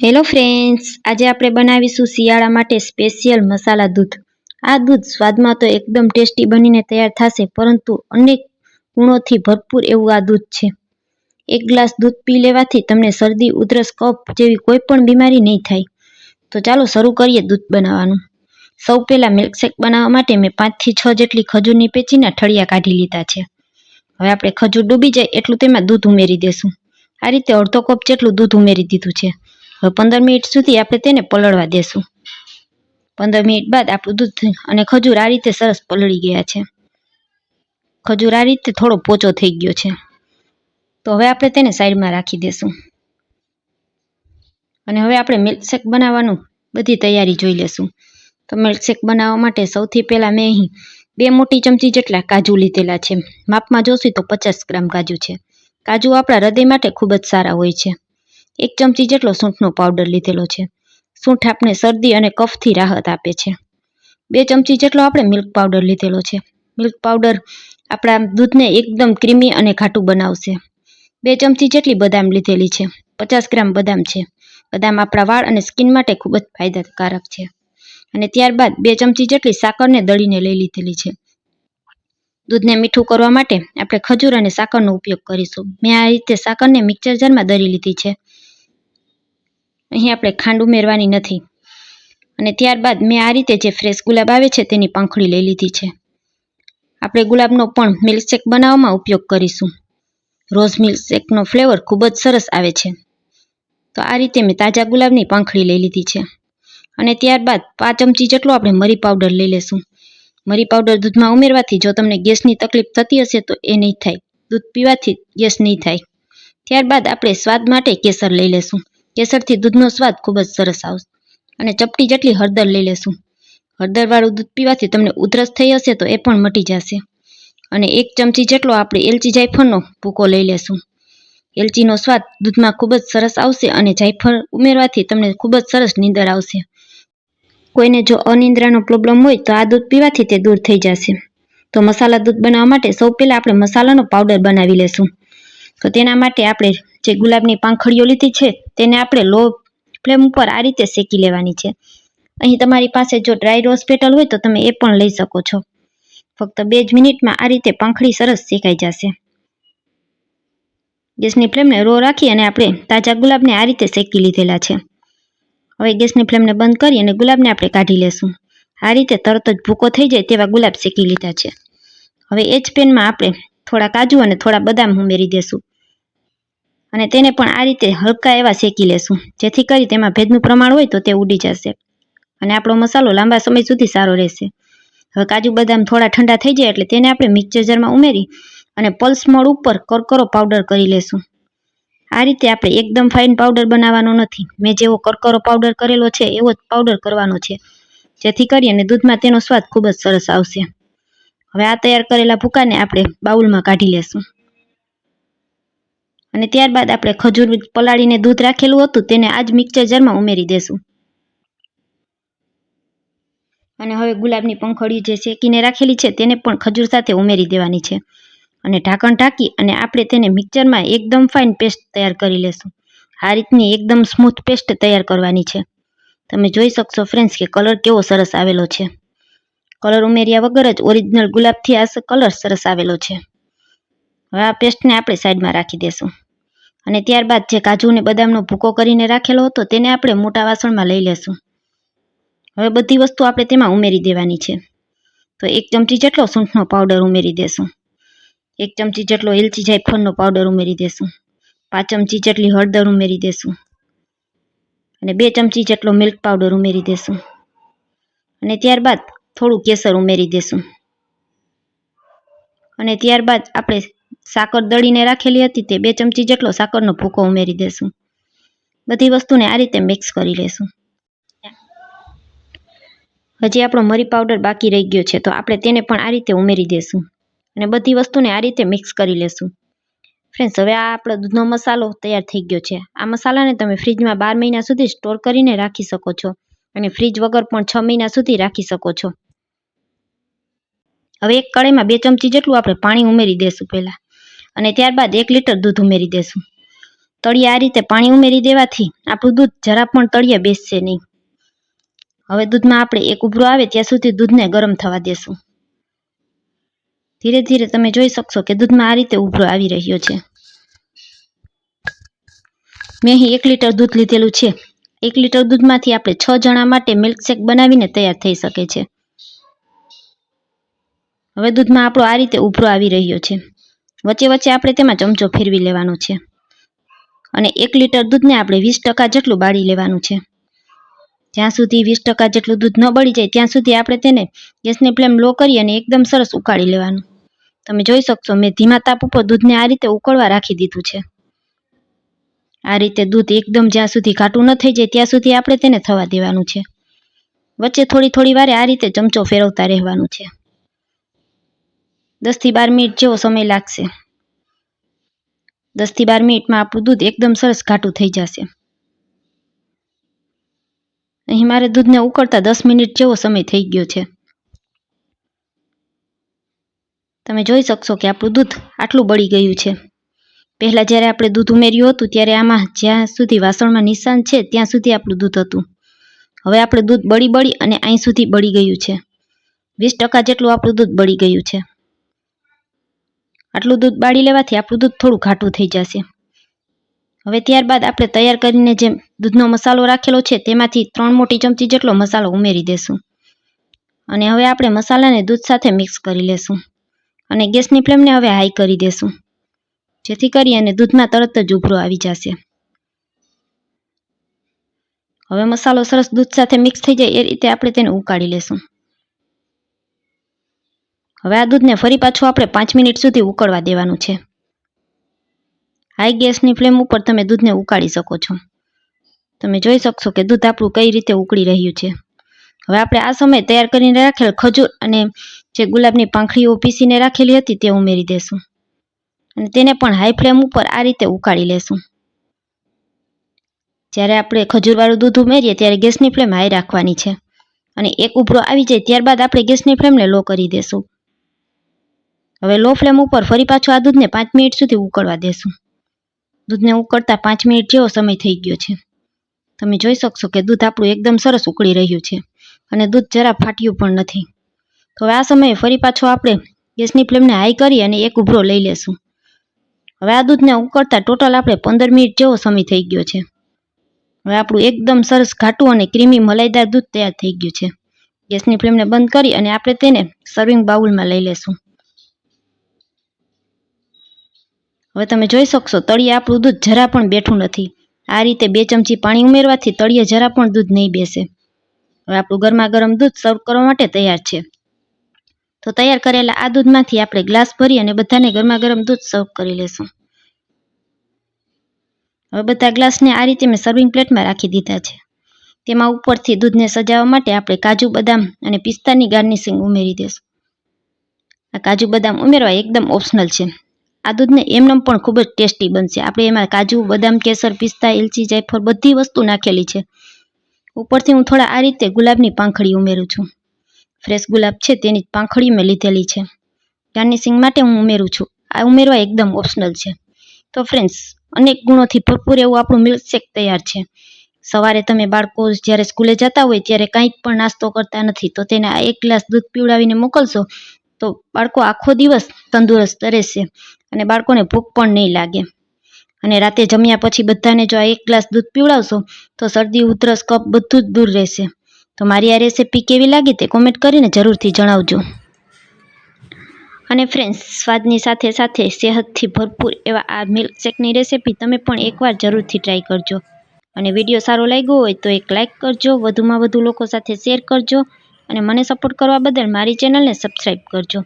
Hello friends આજે આપણે બનાવીશું શિયાળા માટે સ્પેશિયલ મસાલા દૂધ. આ દૂધ સ્વાદમાં તો એકદમ ટેસ્ટી બનીને તૈયાર થશે, પરંતુ અનેક ગુણોથી ભરપૂર એવું આ દૂધ છે. એક ગ્લાસ દૂધ પી લેવાથી તમને શરદી, ઉધરસ, કફ જેવી કોઈ પણ બીમારી નહીં થાય. તો ચાલો શરૂ કરીએ દૂધ બનાવવાનું. સૌ પહેલાં મિલ્કશેક બનાવવા માટે મેં પાંચથી છ જેટલી ખજૂરની પેચીના ઠળિયા કાઢી લીધા છે. હવે આપણે ખજૂર ડૂબી જાય એટલું તેમાં દૂધ ઉમેરી દેશું. આ રીતે અડધો કપ જેટલું દૂધ ઉમેરી દીધું છે. હવે પંદર મિનિટ સુધી આપણે તેને પલળવા દેશું. પંદર મિનિટ બાદ આપણું દૂધ અને ખજૂર આ રીતે સરસ પલળી ગયા છે. ખજૂર આ રીતે થોડો પોચો થઈ ગયો છે. તો હવે આપણે તેને સાઈડમાં રાખી દેશું. અને હવે આપણે મિલ્કશેક બનાવવાનું બધી તૈયારી જોઈ લેશું. તો મિલ્કશેક બનાવવા માટે સૌથી પહેલાં મેં અહીં બે મોટી ચમચી જેટલા કાજુ લીધેલા છે. માપમાં જોશું તો પચાસ ગ્રામ કાજુ છે. કાજુ આપણા હૃદય માટે ખૂબ જ સારા હોય છે. એક ચમચી જેટલો સૂંઠનો પાવડર લીધેલો છે. સૂંઠ આપણે શરદી અને કફથી રાહત આપે છે. બે ચમચી જેટલો આપણે મિલ્ક પાવડર લીધેલો છે. મિલ્ક પાવડર આપણા દૂધને એકદમ ક્રીમી અને ઘાટું બનાવશે. બે ચમચી જેટલી બદામ લીધેલી છે. પચાસ ગ્રામ બદામ છે. બદામ આપણા વાળ અને સ્કિન માટે ખૂબ જ ફાયદાકારક છે. અને ત્યારબાદ બે ચમચી જેટલી સાકરને દળીને લઈ લીધેલી છે. દૂધને મીઠું કરવા માટે આપણે ખજૂર અને સાકરનો ઉપયોગ કરીશું. મેં આ રીતે સાકરને મિક્સર જારમાં દળી લીધી છે. અહીં આપણે ખાંડ ઉમેરવાની નથી. અને ત્યારબાદ મેં આ રીતે જે ફ્રેશ ગુલાબ આવે છે તેની પાંખડી લઈ લીધી છે. આપણે ગુલાબનો પણ મિલ્કશેક બનાવવામાં ઉપયોગ કરીશું. રોઝ મિલ્કશેકનો ફ્લેવર ખૂબ જ સરસ આવે છે. તો આ રીતે મેં તાજા ગુલાબની પાંખડી લઈ લીધી છે. અને ત્યારબાદ પાંચ ચમચી જેટલો આપણે મરી પાવડર લઈ લેશું. મરી પાવડર દૂધમાં ઉમેરવાથી જો તમને ગેસની તકલીફ થતી હશે તો એ નહીં થાય. દૂધ પીવાથી ગેસ નહીં થાય. ત્યારબાદ આપણે સ્વાદ માટે કેસર લઈ લેશું. કેસરથી દૂધનો સ્વાદ ખૂબ જ સરસ આવશે. અને ચપટી જેટલી હળદર લઈ લેશું. હળદરવાળું દૂધ પીવાથી તમને ઉધરસ થઈ હશે તો એ પણ મટી જશે. અને એક ચમચી જેટલો આપણે એલચી જાયફળનો ભૂકો લઈ લેશું. એલચીનો સ્વાદ દૂધમાં ખૂબ જ સરસ આવશે અને જાયફળ ઉમેરવાથી તમને ખૂબ જ સરસ નીંદર આવશે. કોઈને જો અનિંદ્રાનો પ્રોબ્લેમ હોય તો આ દૂધ પીવાથી તે દૂર થઈ જશે. તો મસાલા દૂધ બનાવવા માટે સૌ પહેલાં આપણે મસાલાનો પાવડર બનાવી લેશું. તો તેના માટે આપણે જે ગુલાબની પાંખડીઓ લીધી છે, તેને આપણે લો ફ્લેમ ઉપર આ રીતે શેકી લેવાની છે. અહીં તમારી પાસે જો ડ્રાય રોઝ પેટલ હોય તો તમે એ પણ લઈ શકો છો. ફક્ત બે જ મિનિટમાં આ રીતે પાંખડી સરસ શેકાઈ જશે. ગેસની ફ્લેમને રો રાખી અને આપણે તાજા ગુલાબને આ રીતે શેકી લીધેલા છે. હવે ગેસની ફ્લેમને બંધ કરી અને ગુલાબને આપણે કાઢી લેશું. આ રીતે તરત જ ભૂકો થઈ જાય તેવા ગુલાબ શેકી લીધા છે. હવે એ જ પેનમાં આપણે થોડા કાજુ અને થોડા બદામ ઉમેરી દેશું. અને તેને પણ આ રીતે હલકા એવા શેકી લેશું. જેથી કરી તેમાં ભેજનું પ્રમાણ હોય તો તે ઉડી જશે. અને આપણો મસાલો લાંબા સમય સુધી સારો રહેશે. હવે કાજુ બદામ થોડા ઠંડા થઈ જાય એટલે તેને આપણે મિક્સર જારમાં ઉમેરી અને પલ્સ મોડ ઉપર કરકરો પાવડર કરી લેશું. આ રીતે આપણે એકદમ ફાઇન પાવડર બનાવવાનો નથી. મેં જેવો કરકરો પાવડર કરેલો છે, એવો જ પાવડર કરવાનો છે. જેથી કરી અને દૂધમાં તેનો સ્વાદ ખૂબ જ સરસ આવશે. હવે આ તૈયાર કરેલા ભૂકાને આપણે બાઉલમાં કાઢી લેશું. અને ત્યારબાદ આપણે ખજૂર પલાળીને દૂધ રાખેલું હતું, તેને આજ મિક્સર જારમાં ઉમેરી દેશું. અને હવે ગુલાબની પંખડી જે શેકીને રાખેલી છે, તેને પણ ખજૂર સાથે ઉમેરી દેવાની છે. અને ઢાંકણ ઢાંકી અને આપણે તેને મિક્સરમાં એકદમ ફાઇન પેસ્ટ તૈયાર કરી લેશું. આ રીતની એકદમ સ્મૂથ પેસ્ટ તૈયાર કરવાની છે. તમે જોઈ શકશો ફ્રેન્ડ્સ કે કલર કેવો સરસ આવેલો છે. કલર ઉમેર્યા વગર જ ઓરિજિનલ ગુલાબથી આ કલર સરસ આવેલો છે. હવે આ પેસ્ટને આપણે સાઈડમાં રાખી દેશું. અને ત્યારબાદ જે કાજુ અને બદામનો ભૂકો કરીને રાખેલો હતો તેને આપણે મોટા વાસણમાં લઈ લેશું. હવે બધી વસ્તુ આપણે તેમાં ઉમેરી દેવાની છે. તો એક ચમચી જેટલો સૂંઠનો પાવડર ઉમેરી દેશું. એક ચમચી જેટલો એલચી જાયફળનો પાવડર ઉમેરી દેશું. પાંચ ચમચી જેટલી હળદર ઉમેરી દેશું. અને બે ચમચી જેટલો મિલ્ક પાવડર ઉમેરી દેશું. અને ત્યારબાદ થોડું કેસર ઉમેરી દેશું. અને ત્યારબાદ આપણે સાકર દળીને રાખેલી હતી તે બે ચમચી જેટલો સાકરનો ભૂકો ઉમેરી દેશું. બધી વસ્તુને આ રીતે મિક્સ કરી લેશું. હજી આપણો મરી પાવડર બાકી રહી ગયો છે, તો આપણે તેને પણ આ રીતે ઉમેરી દેશું અને બધી વસ્તુને આ રીતે મિક્સ કરી લેશું. ફ્રેન્ડ્સ હવે આ આપણો દૂધનો મસાલો તૈયાર થઈ ગયો છે. આ મસાલાને તમે ફ્રીજમાં બાર મહિના સુધી સ્ટોર કરીને રાખી શકો છો અને ફ્રીજ વગર પણ છ મહિના સુધી રાખી શકો છો. હવે એક કડાઈમાં બે ચમચી જેટલું આપણે પાણી ઉમેરી દેશું પહેલાં. અને ત્યારબાદ એક લીટર દૂધ ઉમેરી દેશું. તળિયે આ રીતે પાણી ઉમેરી દેવાથી આપણું દૂધ જરા પણ તળિયે બેસશે નહીં. હવે દૂધમાં આપણે એક ઉભરો આવે ત્યાં સુધી દૂધને ગરમ થવા દેશું. ધીરે ધીરે તમે જોઈ શકશો કે દૂધમાં આ રીતે ઉભરો આવી રહ્યો છે. મેં અહીં એક લીટર દૂધ લીધેલું છે. એક લીટર દૂધમાંથી આપણે છ જણા માટે મિલ્કશેક બનાવીને તૈયાર થઈ શકે છે. હવે દૂધમાં આપણો આ રીતે ઉભરો આવી રહ્યો છે. વચ્ચે વચ્ચે આપણે તેમાં ચમચો ફેરવી લેવાનો છે. અને એક લીટર દૂધને આપણે વીસ ટકા જેટલું બાળી લેવાનું છે. જ્યાં સુધી વીસ ટકા જેટલું દૂધ ન બળી જાય, ત્યાં સુધી આપણે તેને ગેસની ફ્લેમ લો કરી અને એકદમ સરસ ઉકાળી લેવાનું. તમે જોઈ શકશો, મેં ધીમા તાપ ઉપર દૂધને આ રીતે ઉકળવા રાખી દીધું છે. આ રીતે દૂધ એકદમ જ્યાં સુધી ઘાટું ન થઈ જાય, ત્યાં સુધી આપણે તેને થવા દેવાનું છે. વચ્ચે થોડી થોડી વારે આ રીતે ચમચો ફેરવતા રહેવાનું છે. દસથી બાર મિનિટ જેવો સમય લાગશે. દસથી બાર મિનિટમાં આપણું દૂધ એકદમ સરસ ઘાટું થઈ જશે. અહીં મારે દૂધને ઉકળતા દસ મિનિટ જેવો સમય થઈ ગયો છે. તમે જોઈ શકશો કે આપણું દૂધ આટલું બળી ગયું છે. પહેલાં જ્યારે આપણે દૂધ ઉમેર્યું હતું, ત્યારે આમાં જ્યાં સુધી વાસણમાં નિશાન છે, ત્યાં સુધી આપણું દૂધ હતું. હવે આપણે દૂધ બળી બળી અને અહીં સુધી બળી ગયું છે. વીસ ટકા જેટલું આપણું દૂધ બળી ગયું છે. આટલું દૂધ બાળી લેવાથી આપણું દૂધ થોડું ઘાટું થઈ જશે. હવે ત્યારબાદ આપણે તૈયાર કરીને જે દૂધનો મસાલો રાખેલો છે, તેમાંથી ત્રણ મોટી ચમચી જેટલો મસાલો ઉમેરી દેશું. અને હવે આપણે મસાલાને દૂધ સાથે મિક્સ કરી લેશું. અને ગેસની ફ્લેમને હવે હાઈ કરી દેશું. જેથી કરી અને દૂધમાં તરત જ ઉભરો આવી જશે. હવે મસાલો સરસ દૂધ સાથે મિક્સ થઈ જાય એ રીતે આપણે તેને ઉકાળી લેશું. હવે આ દૂધને ફરી પાછું આપણે પાંચ મિનિટ સુધી ઉકળવા દેવાનું છે. હાઈ ગેસની ફ્લેમ ઉપર તમે દૂધને ઉકાળી શકો છો. તમે જોઈ શકશો કે દૂધ આપણું કઈ રીતે ઉકળી રહ્યું છે. હવે આપણે આ સમયે તૈયાર કરીને રાખેલ ખજૂર અને જે ગુલાબની પાંખડીઓ પીસીને રાખેલી હતી તે ઉમેરી દેશું. અને તેને પણ હાઈ ફ્લેમ ઉપર આ રીતે ઉકાળી લેશું. જ્યારે આપણે ખજૂરવાળું દૂધ ઉમેરીએ ત્યારે ગેસની ફ્લેમ હાઈ રાખવાની છે. અને એક ઉભરો આવી જાય ત્યારબાદ આપણે ગેસની ફ્લેમને લો કરી દેશું. હવે લો ફ્લેમ ઉપર ફરી પાછું આ દૂધને પાંચ મિનિટ સુધી ઉકળવા દેશું. દૂધને ઉકળતા પાંચ મિનિટ જેવો સમય થઈ ગયો છે. તમે જોઈ શકશો કે દૂધ આપણું એકદમ સરસ ઉકળી રહ્યું છે અને દૂધ જરા ફાટ્યું પણ નથી. તો હવે આ સમયે ફરી પાછો આપણે ગેસની ફ્લેમને હાઈ કરી અને એક ઉભરો લઈ લેશું. હવે આ દૂધને ઉકળતા ટોટલ આપણે પંદર મિનિટ જેવો સમય થઈ ગયો છે. હવે આપણું એકદમ સરસ ઘાટું અને ક્રીમી મલાઈદાર દૂધ તૈયાર થઈ ગયું છે. ગેસની ફ્લેમને બંધ કરી અને આપણે તેને સર્વિંગ બાઉલમાં લઈ લેશું. હવે તમે જોઈ શકશો, તળિયે આપણું દૂધ જરા પણ બેઠું નથી. આ રીતે બે ચમચી પાણી ઉમેરવાથી તળિયે જરા પણ દૂધ નહીં બેસે. હવે આપણું ગરમા ગરમ દૂધ સર્વ કરવા માટે તૈયાર છે. તો તૈયાર કરેલા આ દૂધમાંથી આપણે ગ્લાસ ભરી અને બધાને ગરમા ગરમ દૂધ સર્વ કરી લેશું. હવે બધા ગ્લાસને આ રીતે મેં સર્વિંગ પ્લેટમાં રાખી દીધા છે. તેમાં ઉપરથી દૂધને સજાવવા માટે આપણે કાજુ બદામ અને પિસ્તાની ગાર્નિશિંગ ઉમેરી દઈશું આ કાજુ બદામ ઉમેરવા એકદમ ઓપ્શનલ છે. આ દૂધને એમનેમ પણ ખૂબ જ ટેસ્ટી બનશે. આપણે એમાં કાજુ, બદામ, કેસર, પિસ્તા, એલચી, જાયફળ બધી વસ્તુ નાખેલી છે. ઉપરથી હું થોડા આ રીતે ગુલાબની પાંખડી ઉમેરું છું. ફ્રેશ ગુલાબ છે તેની પાંખડી મેં લીધેલી છે. ગાર્નિશિંગ માટે હું ઉમેરું છું. આ ઉમેરવા એકદમ ઓપ્શનલ છે. તો ફ્રેન્ડ્સ, અનેક ગુણોથી ભરપૂર એવું આપણું મિલ્કશેક તૈયાર છે. સવારે તમે બાળકો જ્યારે સ્કૂલે જતા હોય ત્યારે કંઈક પણ નાસ્તો કરતા નથી, તો તેને આ એક ગ્લાસ દૂધ પીવડાવીને મોકલશો તો બાળકો આખો દિવસ તંદુરસ્ત રહેશે. અને બાળકોને ભૂખ પણ નહીં લાગે. અને રાતે જમ્યા પછી બધાને જો આ એક ગ્લાસ દૂધ પીવડાવશો, તો શરદી, ઉધરસ, કફ બધું જ દૂર રહેશે. તો મારી આ રેસીપી કેવી લાગી તે કોમેન્ટ કરીને જરૂરથી જણાવજો. અને ફ્રેન્ડ્સ સ્વાદની સાથે સાથે સેહતથી ભરપૂર એવા આ મિલ્કશેકની રેસીપી તમે પણ એકવાર જરૂરથી ટ્રાય કરજો. અને વીડિયો સારો લાગ્યો હોય તો એક લાઇક કરજો, વધુમાં વધુ લોકો સાથે શેર કરજો અને મને સપોર્ટ કરવા બદલ મારી ચેનલને સબસ્ક્રાઈબ કરજો.